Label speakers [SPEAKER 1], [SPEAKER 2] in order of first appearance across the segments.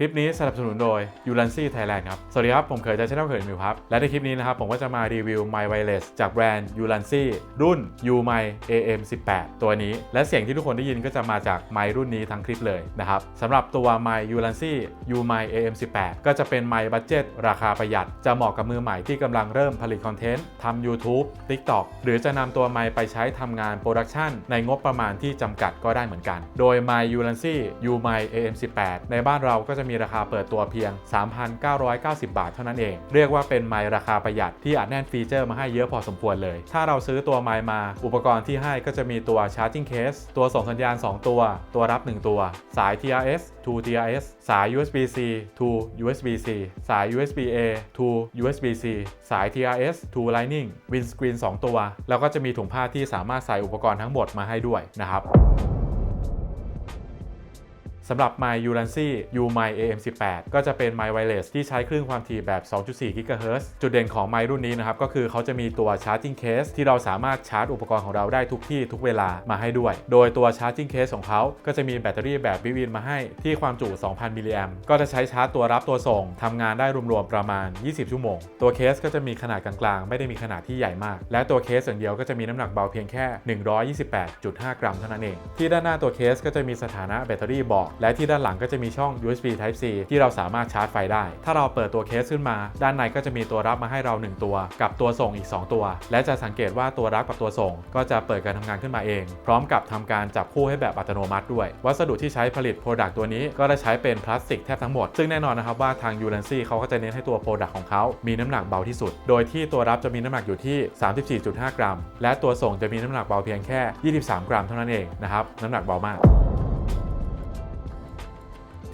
[SPEAKER 1] คลิปนี้สนับสนุนโดย u l a n c y Thailand ครับ สวัสดีครับ ผมเคยจะชแนลเขินมิวครับ และในคลิปนี้นะครับ ผมก็จะมารีวิว My Wireless จากแบรนด์ u l a n c y รุ่น U My AM 18ตัวนี้ และเสียงที่ทุกคนได้ยินก็จะมาจากไมรุ่นนี้ทั้งคลิปเลยนะครับสำหรับตัว My u l a n c y U My AM 18ก็จะเป็นไมค์บัตเจ็ตราคาประหยัด จะเหมาะกับมือใหม่ที่กำลังเริ่มผลิตคอนเทนต์ทำ YouTube TikTok หรือจะนำตัวไมไปใช้ทำงานโปรดักชันในงบประมาณที่จำกัดก็ได้เหมือนกัน โดย My u l a n c y U My AM 18ในบ้านเราก็จะมีราคาเปิดตัวเพียง 3,990 บาทเท่านั้นเอง เรียกว่าเป็นไมค์ราคาประหยัดที่อัดแน่นฟีเจอร์มาให้เยอะพอสมควรเลย ถ้าเราซื้อตัวไมค์มา อุปกรณ์ที่ให้ก็จะมีตัว Charging Case ตัวส่งสัญญาณ 2 ตัว ตัวรับ 1 ตัว สาย TRS to TRS สาย USB-C to USB-C สาย USB-A to USB-C สาย TRS to Lightning Windscreen 2 ตัว แล้วก็จะมีถุงผ้าที่สามารถใส่อุปกรณ์ทั้งหมดมาให้ด้วยนะครับ สำหรับ My u l a n c y U My AM 18 ก็จะเป็น My Wireless ที่ใช้คลื่นความถี่แบบ 2.4 GHz จุดเด่นของไมรุ่นนี้นะครับ ก็คือเขาจะมีตัว Charging Case ที่เราสามารถชาร์จอุปกรณ์ของเราได้ทุกที่ทุกเวลามาให้ด้วย โดยตัว Charging Case ของเขาก็จะมีแบตเตอรี่แบบบิวินมาให้ที่ความจุ 2,000 มิลลิแอมก็จะใช้ชาร์จตัวรับตัวส่งทำงานได้รวมๆประมาณ 20 ชั่วโมง ตัวเคสก็จะมีขนาดกลางๆ ไม่ได้มีขนาดที่ใหญ่มาก และตัวเคสอย่างเดียวก็จะมีน้ำหนักเบาเพียงแค่ 128.5 กรัมเท่านั้นเอง ที่ด้านหน้าตัวเคสก็จะมีสถานะแบตเตอรี่บอกและที่ด้านหลังก็จะมีช่อง USB Type C ที่เราสามารถชาร์จไฟได้ ถ้าเราเปิดตัวเคสขึ้นมา ด้านในก็จะมีตัวรับมาให้เรา 1 ตัว กับตัวส่งอีก 2 ตัว และจะสังเกตว่าตัวรับกับตัวส่ง ก็จะเปิดการทำงานขึ้นมาเอง พร้อมกับทำการจับคู่ให้แบบอัตโนมัติด้วย วัสดุที่ใช้ผลิตโปรดักต์ตัวนี้ก็ได้ใช้เป็นพลาสติกแทบทั้งหมด ซึ่งแน่นอนนะครับว่าทาง u l a n c y เขาก็จะเน้นให้ตัวโปรดักต์ของเขามีน้ำหนักเบาที่สุด โดยที่ตัวรับจะมีน้ำหนักอยู่ที่ 34.5 กรัม และตัวส่งจะมีน้ำหนักเบาเพียงแค่ 23 กรัมเท่านั้นเองนะครับน้ำหนักเบามาก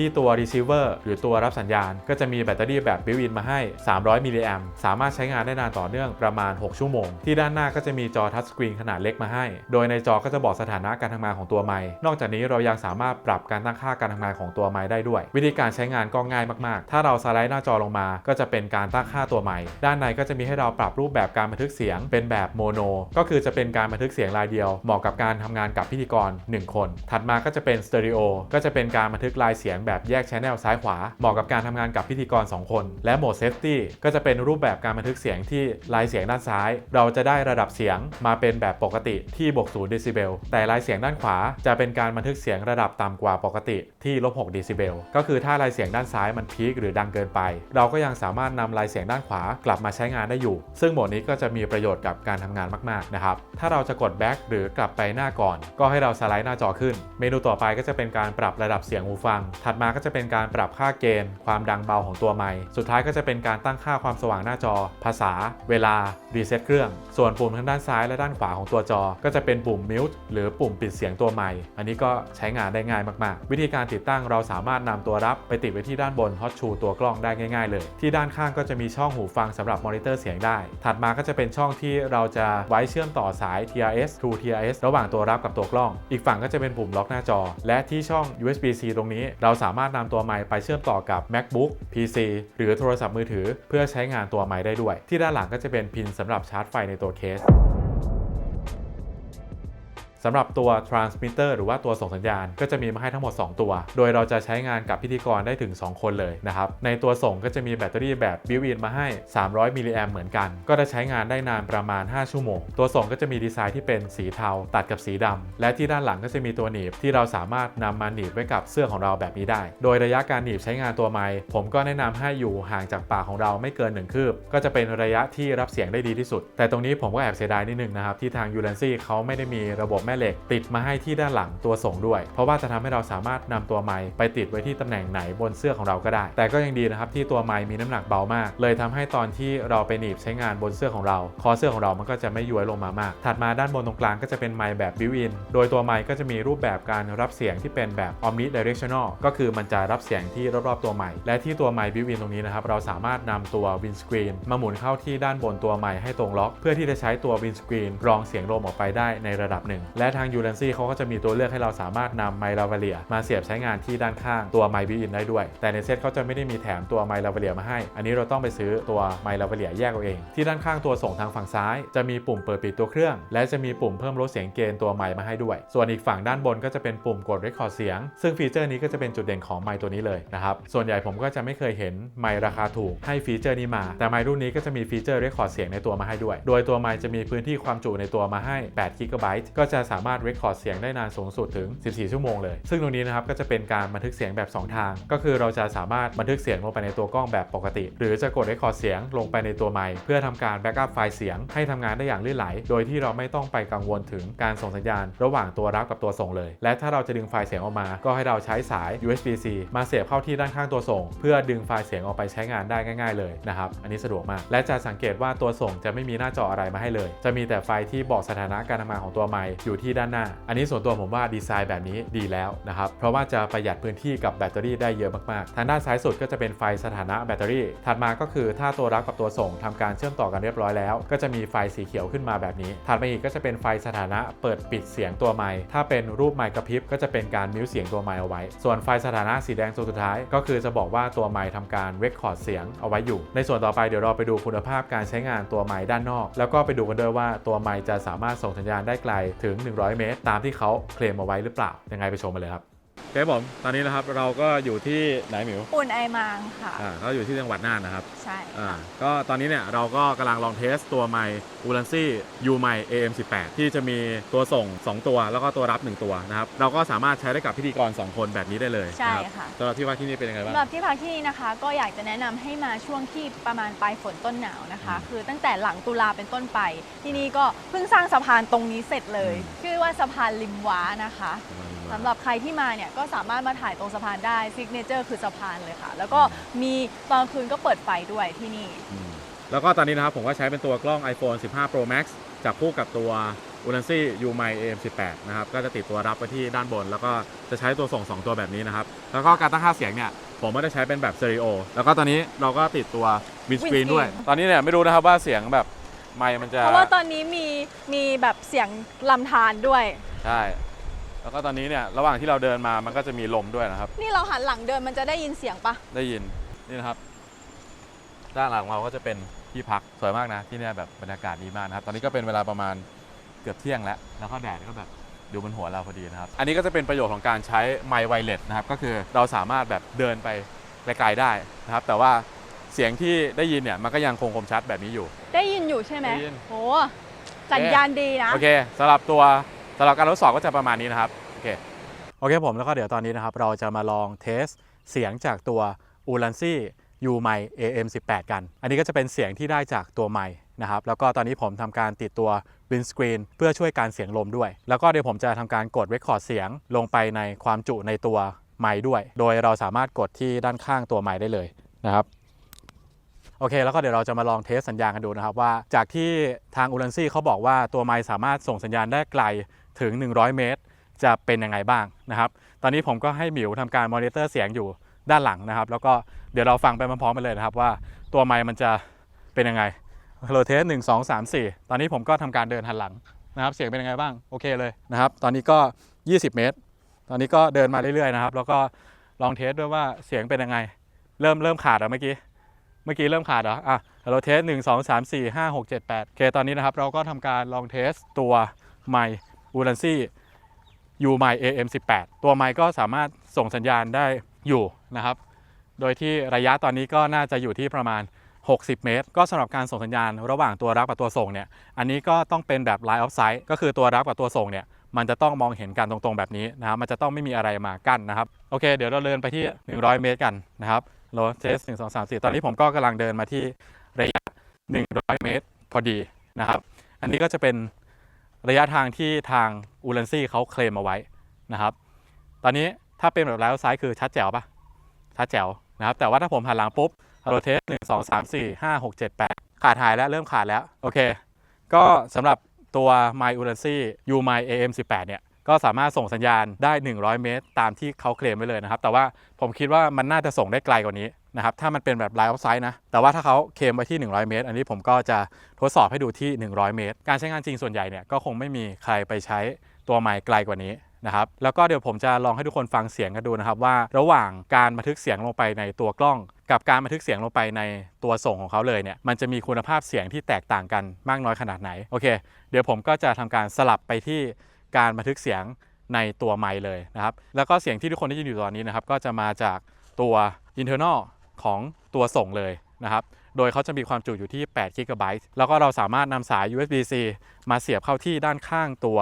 [SPEAKER 1] ที่ตัว receiver หรือตัวรับสัญญาณ ก็จะมีแบตเตอรี่แบบ built-in มาให้ 300 มิลลิแอมสามารถใช้งานได้นานต่อเนื่องประมาณ 6 ชั่วโมง ที่ด้านหน้าก็จะมีจอทัชสกรีนขนาดเล็กมาให้ โดยในจอก็จะบอกสถานะการทำงานของตัวไมค์นอกจากนี้เรายังสามารถปรับการตั้งค่าการทำงานของตัวไมค์ได้ด้วย วิธีการใช้งานก็ง่ายมากๆ ถ้าเราสไลด์หน้าจอลงมา ก็จะเป็นการตั้งค่าตัวไมค์ด้านในก็จะมีให้เราปรับรูปแบบการบันทึกเสียง เป็นแบบโมโน ก็คือจะเป็นการบันทึกเสียงรายเดียว เหมาะกับการทำงานกับพิธีกร 1 คน ถัดมาก็จะเป็นสเตอริโอก็จะเป็นการบันทึกลายเสียงแบบแบบแยกชแนลซ้ายขวา เหมาะกับการทำงานกับพิธีกร 2 คน และโหมดเซฟตี้ก็จะเป็นรูปแบบการบันทึกเสียงที่ลายเสียงด้านซ้าย เราจะได้ระดับเสียงมาเป็นแบบปกติที่บวก0เดซิเบลแต่ลายเสียงด้านขวาจะเป็นการบันทึกเสียงระดับต่ำกว่าปกติที่ลบ6เดซิเบลก็คือถ้าลายเสียงด้านซ้ายมันพีคหรือดังเกินไป เราก็ยังสามารถนำลายเสียงด้านขวากลับมาใช้งานได้อยู่ ซึ่งโหมดนี้ก็จะมีประโยชน์กับการทำงานมากๆนะครับถ้าเราจะกดแบ็กหรือกลับไปหน้าก่อน ก็ให้เราสไลด์หน้าจอขึ้น เมนูต่อไปก็จะเป็นการปรับระดับเสียงหูฟังถัดมาก็จะเป็นการปรับค่าเกณฑ์ ความดังเบาของตัวไมค์สุดท้ายก็จะเป็นการตั้งค่าความสว่างหน้าจอ ภาษา เวลา รีเซ็ตเครื่อง ส่วนปุ่มทางด้านซ้ายและด้านขวาของตัวจอ ก็จะเป็นปุ่ม mute หรือปุ่มปิดเสียงตัวไมค์อันนี้ก็ใช้งานได้ง่ายมากๆ วิธีการติดตั้งเราสามารถนำตัวรับไปติดไว้ที่ด้านบนฮอตชูตัวกล้องได้ง่าย ๆ เลย ที่ด้านข้างก็จะมีช่องหูฟังสำหรับมอนิเตอร์เสียงได้ ถัดมาก็จะเป็นช่องที่เราจะไว้เชื่อมต่อสาย TRS to TRS ระหว่างตัวรับกับตัวกล้อง อีกฝั่งก็จะเป็นปุ่มล็อกหน้าจอ และที่ช่อง USB-C ตรงนี้เราสามารถนำตัวไมค์ไปเชื่อมต่อกับ MacBook PC หรือโทรศัพท์มือถือ เพื่อใช้งานตัวไมค์ได้ด้วย ที่ด้านหลังก็จะเป็นพินสำหรับชาร์จไฟในตัวเคส สำหรับตัว transmitter หรือว่าตัวส่งสัญญาณ ก็จะมีมาให้ทั้งหมด 2 ตัว โดยเราจะใช้งานกับพิธีกรได้ถึง 2 คนเลยนะครับ ในตัวส่งก็จะมีแบตเตอรี่แบบ built-in มาให้ 300 มิลลิแอมเหมือนกัน ก็จะใช้งานได้นานประมาณ 5 ชั่วโมง ตัวส่งก็จะมีดีไซน์ที่เป็นสีเทาตัดกับสีดำและที่ด้านหลังก็จะมีตัวหนีบที่เราสามารถนำมาหนีบไว้กับเสื้อของเราแบบนี้ได้ โดยระยะการหนีบใช้งานตัวไมค์ผมก็แนะนำให้อยู่ห่างจากปากของเราไม่เกิน1คืบ ก็จะเป็นระยะที่รับเสียงได้ดีที่สุด แต่ตรงนี้ผมก็แอบเสียดายนิดนึงนะครับที่ทาง u l a n c y เขาไม่ได้มีระบบม่เหล็ก ติดมาให้ที่ด้านหลังตัวส่งด้วย เพราะว่าจะทำให้เราสามารถนำตัวไมค์ไปติดไว้ที่ตำแหน่งไหนบนเสื้อของเราก็ได้ แต่ก็ยังดีนะครับที่ตัวไมค์มีน้ำหนักเบามาก เลยทำให้ตอนที่เราไปหนีบใช้งานบนเสื้อของเรา คอเสื้อของเรามันก็จะไม่ย้วยลงมามาก ถัดมาด้านบนตรงกลางก็จะเป็นไมค์แบบบิวอิน โดยตัวไมค์ก็จะมีรูปแบบการรับเสียงที่เป็นแบบ omnidirectional ก็คือมันจะรับเสียงที่รอบๆตัวไมค์และที่ตัวไมค์บิวอินตรงนี้นะครับเราสามารถนำตัววินสกรีนมาหมุนเข้าที่ด้านบนตัวไมค์ให้ตรงล็อก เพื่อที่จะใช้ตัววินสกรีนรองเสียงลมออกไปได้ในระดับหนึ่งและทาง u l a n c y เขาก็จะมีตัวเลือกให้เราสามารถนำไมลาเวเลียมาเสียบใช้งานที่ด้านข้างตัวไมบิอินได้ด้วย แต่ในเซ็ตเขาจะไม่ได้มีแถมตัวไมลาเวเลียมาให้ อันนี้เราต้องไปซื้อตัวไมลาเวเลียแยกเอาเอง ที่ด้านข้างตัวส่งทางฝั่งซ้าย จะมีปุ่มเปิดปิดตัวเครื่อง และจะมีปุ่มเพิ่มลดเสียงเกณฑ์ตัวไมค์มาให้ด้วย ส่วนอีกฝั่งด้านบนก็จะเป็นปุ่มกด record เสียง ซึ่งฟีเจอร์นี้ก็จะเป็นจุดเด่นของไมค์ตัวนี้เลยนะครับ ส่วนใหญ่ผมก็จะไม่เคยเห็นไมค์ราคาถูกให้ฟีเจอร์นี้มา แต่ไมค์รุ่นนี้ก็จะมีฟีเจอร์ record เสียงในตัวมาให้ด้วย โดยตัวไมค์จะมีพื้นที่ความจุในตัวมาให้8 g b ก็จะสามารถ record เสียงได้นานสูงสุดถึง 14 ชั่วโมงเลย ซึ่งตรงนี้นะครับก็จะเป็นการบันทึกเสียงแบบ 2 ทาง ก็คือเราจะสามารถบันทึกเสียงลงไปในตัวกล้องแบบปกติ หรือจะกด record เสียงลงไปในตัวไมค์เพื่อทำการ backup ไฟล์เสียงให้ทำงานได้อย่างลื่นไหล โดยที่เราไม่ต้องไปกังวลถึงการส่งสัญญาณ ระหว่างตัวรับกับตัวส่งเลย และถ้าเราจะดึงไฟล์เสียงออกมา ก็ให้เราใช้สาย USB-C มาเสียบเข้าที่ด้านข้างตัวส่ง เพื่อดึงไฟล์เสียงออกไปใช้งานได้ง่าย ๆเลยนะครับ อันนี้สะดวกมาก และจะสังเกตว่าตัวส่งจะไม่มีหน้าจออะไรมาให้เลย จะมีแต่ไฟล์ที่บอกสถานะการทำงานของตัวไมค์อยู่ที่ด้านหน้า อันนี้ส่วนตัวผมว่าดีไซน์แบบนี้ดีแล้วนะครับ เพราะว่าจะประหยัดพื้นที่กับแบตเตอรี่ได้เยอะมากๆ ทางด้านซ้ายสุดก็จะเป็นไฟสถานะแบตเตอรี่ ถัดมาก็คือถ้าตัวรับกับตัวส่งทำการเชื่อมต่อกันเรียบร้อยแล้ว ก็จะมีไฟสีเขียวขึ้นมาแบบนี้ ถัดมาอีกก็จะเป็นไฟสถานะเปิดปิดเสียงตัวไมค์ถ้าเป็นรูปไมค์กระพริบก็จะเป็นการมิวเสียงตัวไมค์เอาไว้ ส่วนไฟสถานะสีแดงตัวสุดท้าย ก็คือจะบอกว่าตัวไมค์ทำการเรคคอร์ดเสียงเอาไว้อยู่ ในส่วนต่อไปเดี๋ยวเราไปดูคุณภาพการใช้งานตัวไมค์ด้านนอก แล้วก็ไปดูกันด้วยว่าตัวไมค์จะสามารถส่งสัญญาณได้ไกลถึง100 เมตร ตามที่เขาเคลมเอาไว้หรือเปล่ายังไงไปชมมาเลยครับ โอเคผมตอนนี้นะครับเราก็อยู่ที่ไหนหมิว
[SPEAKER 2] อุ่นไอมางค่ะ
[SPEAKER 1] อ่าก็อยู่ที่จังหวัดน่านนะครับ
[SPEAKER 2] ใช่
[SPEAKER 1] อ่า
[SPEAKER 2] ค่ะ
[SPEAKER 1] ก็ตอนนี้เนี่ยเราก็กำลังลองเทสตัวไมค์อูลันซี่ยูไม AM18 ที่จะมีตัวส่ง 2 ตัวแล้วก็ตัวรับ 1 ตัวนะครับเราก็สามารถใช้ได้กับพิธีกร 2 คนแบบนี้ได้เลย
[SPEAKER 2] ใช่
[SPEAKER 1] นะครับ
[SPEAKER 2] ค่ะ
[SPEAKER 1] สำหรับที่ว่าที่นี่เป็นยังไงบ้าง
[SPEAKER 2] สำหรับที่พักที่นี่นะคะ ก็อยากจะแนะนำให้มาช่วงที่ประมาณปลายฝนต้นหนาวนะคะ
[SPEAKER 1] อืม
[SPEAKER 2] คือตั้งแต่หลังตุลาเป็นต้นไป ที่นี่ก็เพิ่งสร้างสะพานตรงนี้เสร็จเลย
[SPEAKER 1] อืม
[SPEAKER 2] ชื่อว่าสะพานริมว้านะคะ สำหรับใครที่มาเนี่ยก็สามารถมาถ่ายตรงสะพานได้ซิกเนเจอร์คือสะพานเลยค่ะ แล้วก็มีตอนคืนก็เปิดไฟด้วยที่นี่
[SPEAKER 1] อืมแล้วก็ตอนนี้นะครับผมก็ใช้เป็นตัวกล้อง iPhone 15 Pro Max จับคู่กับตัว u l a n c y u m i AM18 นะครับก็จะติดตัวรับไว้ที่ด้านบน แล้วก็จะใช้ตัวส่ง 2 ตัวแบบนี้นะครับ แล้วก็การตั้งค่าเสียงเนี่ยผมไม่ได้ใช้เป็นแบบสเตอริโอแล้วก็ตอนนี้เราก็ติดตัววินสกรีน
[SPEAKER 2] windscreen
[SPEAKER 1] ด้วย ตอนนี้เนี่ยไม่รู้นะครับว่าเสียงแบบไมค์มันจะ
[SPEAKER 2] เพราะว่าตอนนี้มีมีแบบเสียงลำธารด้วย
[SPEAKER 1] ใช่ แล้วก็ตอนนี้เนี่ยระหว่างที่เราเดินมามันก็จะมีลมด้วยนะครับ
[SPEAKER 2] นี่เราหันหลังเดินมันจะได้ยินเสียงปะ
[SPEAKER 1] ได้ยินนี่นะครับ ด้านหลังเราก็จะเป็นที่พักสวยมากนะที่เนี่ยแบบบรรยากาศดีมากนะครับ ตอนนี้ก็เป็นเวลาประมาณเกือบเที่ยงแล้ว แล้วก็แดดก็แบบดูบนหัวเราพอดีนะครับ อันนี้ก็จะเป็นประโยชน์ของการใช้ไมค์ไวเลสนะครับ ก็คือเราสามารถแบบเดินไปไกลๆได้นะครับ แต่ว่าเสียงที่ได้ยินเนี่ยมันก็ยังคงคมชัดแบบนี้อยู่
[SPEAKER 2] ได้ยินอยู่ใช่ไหม
[SPEAKER 1] ได้ยิน
[SPEAKER 2] โหสัญญาณดีนะ
[SPEAKER 1] โอเคสำหรับตัว สำหรับการทดสอบก็จะประมาณนี้นะครับโอเคโอเคผมแล้วก็เดี๋ยวตอนนี้นะครับ เราจะมาลองเทสเสียงจากตัว u l a n c y U m i AM18 กัน อันนี้ก็จะเป็นเสียงที่ได้จากตัวไมค์นะครับ แล้วก็ตอนนี้ผมทำการติดตัว windscreen เพื่อช่วยการเสียงลมด้วย แล้วก็เดี๋ยวผมจะทำการกด record เสียงลงไปในความจุในตัวไมค์ด้วย โดยเราสามารถกดที่ด้านข้างตัวไมค์ได้เลยนะครับ โอเค แล้วก็เดี๋ยวเราจะมาลองเทสสัญญาณกันดูนะครับว่า จากที่ทางอูลันซี่เขาบอกว่าตัวไมค์สามารถส่งสัญญาณได้ไกล ถึง 100 เมตร จะเป็นยังไงบ้างนะครับ ตอนนี้ผมก็ให้หมิวทำการมอนิเตอร์เสียงอยู่ด้านหลังนะครับ แล้วก็เดี๋ยวเราฟังไปพร้อมๆกันเลยนะครับ ว่าตัวไมค์มันจะเป็นยังไงโลเทสหนึ่งสองสามสี่ตอนนี้ผมก็ทำการเดินหันหลังนะครับ เสียงเป็นยังไงบ้าง โอเคเลยนะครับ ตอนนี้ก็ 20 เมตร ตอนนี้ก็เดินมาเรื่อยๆนะครับ แล้วก็ลองเทสด้วยว่าเสียงเป็นยังไง เริ่มเริ่มขาดแล้วเมื่อกี้ เมื่อกี้เริ่มขาดเหรอ อะเราเทสหนึ่งสองสามสี่ห้าหกเจ็ดแปดโอเค ตอนนี้นะครับ เราก็ทำการลองเทสตัวไมค์ อูลันซี่ยูไม AM18 ตัวไมค์ก็สามารถส่งสัญญาณได้อยู่นะครับ โดยที่ระยะตอนนี้ก็น่าจะอยู่ที่ประมาณ 60 เมตร ก็สำหรับการส่งสัญญาณระหว่างตัวรับกับตัวส่งเนี่ย อันนี้ก็ต้องเป็นแบบ line of sight ก็คือตัวรับกับตัวส่งเนี่ย มันจะต้องมองเห็นกันตรงๆแบบนี้นะครับ มันจะต้องไม่มีอะไรมากั้นนะครับ โอเค เดี๋ยวเราเดินไปที่ 100 เมตรกันนะครับโลเทสหนึ่งสองสามสี่ตอนนี้ผมก็กำลังเดินมาที่ระยะ 100 เมตร พอดีนะครับ อันนี้ก็จะเป็น ระยะทางที่ทางอูลันซี่เขาเคลมเอาไว้นะครับ ตอนนี้ถ้าเป็นแบบไลฟ์ซ้ายคือชัดแจ๋วปะชัดแจ๋วนะครับ แต่ว่าถ้าผมหันหลังปุ๊บโรเทสหนึ่งสองสามสี่ห้าหกเจ็ดแปดขาดหายแล้วเริ่มขาดแล้ว โอเค ก็สำหรับตัว My u l a n c y U My AM18 เนี่ย ก็สามารถส่งสัญญาณได้ 100 เมตร ตามที่เขาเคลมไว้เลยนะครับ แต่ว่าผมคิดว่ามันน่าจะส่งได้ไกลกว่านี้นะครับ ถ้ามันเป็นแบบไลฟ์ออฟไซด์นะ แต่ว่าถ้าเขาเคลมไว้ที่ 100 เมตร อันนี้ผมก็จะทดสอบให้ดูที่ 100 เมตร การใช้งานจริงส่วนใหญ่เนี่ยก็คงไม่มีใครไปใช้ตัวไมค์ไกลกว่านี้นะครับแล้วก็เดี๋ยวผมจะลองให้ทุกคนฟังเสียงกันดูนะครับว่าระหว่างการบันทึกเสียงลงไปในตัวกล้อง กับการบันทึกเสียงลงไปในตัวส่งของเขาเลยเนี่ยมันจะมีคุณภาพเสียงที่แตกต่างกันมากน้อยขนาดไหนโอเค เดี๋ยวผมก็จะทำการสลับไปที่ การบันทึกเสียงในตัวไมค์เลยนะครับ แล้วก็เสียงที่ทุกคนได้ยินอยู่ตอนนี้นะครับ ก็จะมาจากตัว internal ของตัวส่งเลยนะครับ โดยเขาจะมีความจุอยู่ที่8 g b แล้วก็เราสามารถนำสาย USB-C มาเสียบเข้าที่ด้านข้างตัว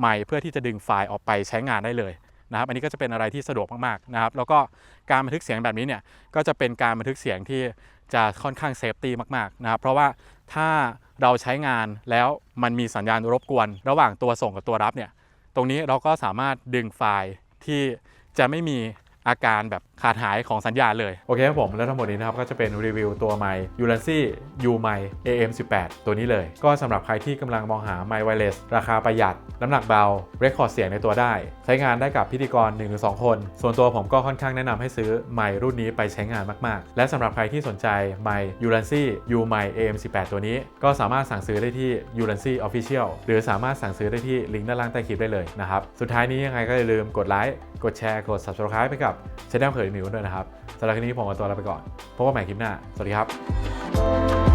[SPEAKER 1] ไมค์เพื่อที่จะดึงไฟล์ออกไปใช้งานได้เลยนะครับ อันนี้ก็จะเป็นอะไรที่สะดวกมากๆนะครับ แล้วก็การบันทึกเสียงแบบนี้เนี่ย ก็จะเป็นการบันทึกเสียงที่จะค่อนข้างเซฟตี้มากๆนะครับ เพราะว่าถ้า เราใช้งานแล้วมันมีสัญญาณรบกวน ระหว่างตัวส่งกับตัวรับเนี่ย ตรงนี้เราก็สามารถดึงไฟล์ที่จะไม่มีอาการแบบขาดหายของสัญญาณเลย โอเคครับผม แล้วทั้งหมดนี้นะครับก็จะเป็นรีวิวตัวไมค์ u l a n c y U ไมค์ AM18 ตัวนี้เลย ก็สำหรับใครที่กำลังมองหาไมค์ไวเลสราคาประหยัด น้ำหนักเบา เรคคอร์ดเสียงในตัวได้ ใช้งานได้กับพิธีกร 1-2 คน ส่วนตัวผมก็ค่อนข้างแนะนำให้ซื้อไมค์รุ่นนี้ไปใช้งานมาก ๆ และสำหรับใครที่สนใจไมค์ u l a n c y U ไมค์ AM18 ตัวนี้ ก็สามารถสั่งซื้อได้ที่ u l a n c y Official หรือสามารถสั่งซื้อได้ที่ลิงก์ด้านล่างใต้คลิปได้เลยนะครับสุดท้ายนี้ยังไงก็อย่าลืมกดไลค์กดแชร์กด subscribe ไปกับช anel เผยหมิวด้วยนะครับสำหรับคลิปนี้ผมขอตัวลาไปก่อนพบกันใหม่คลิปหน้า สวัสดีครับ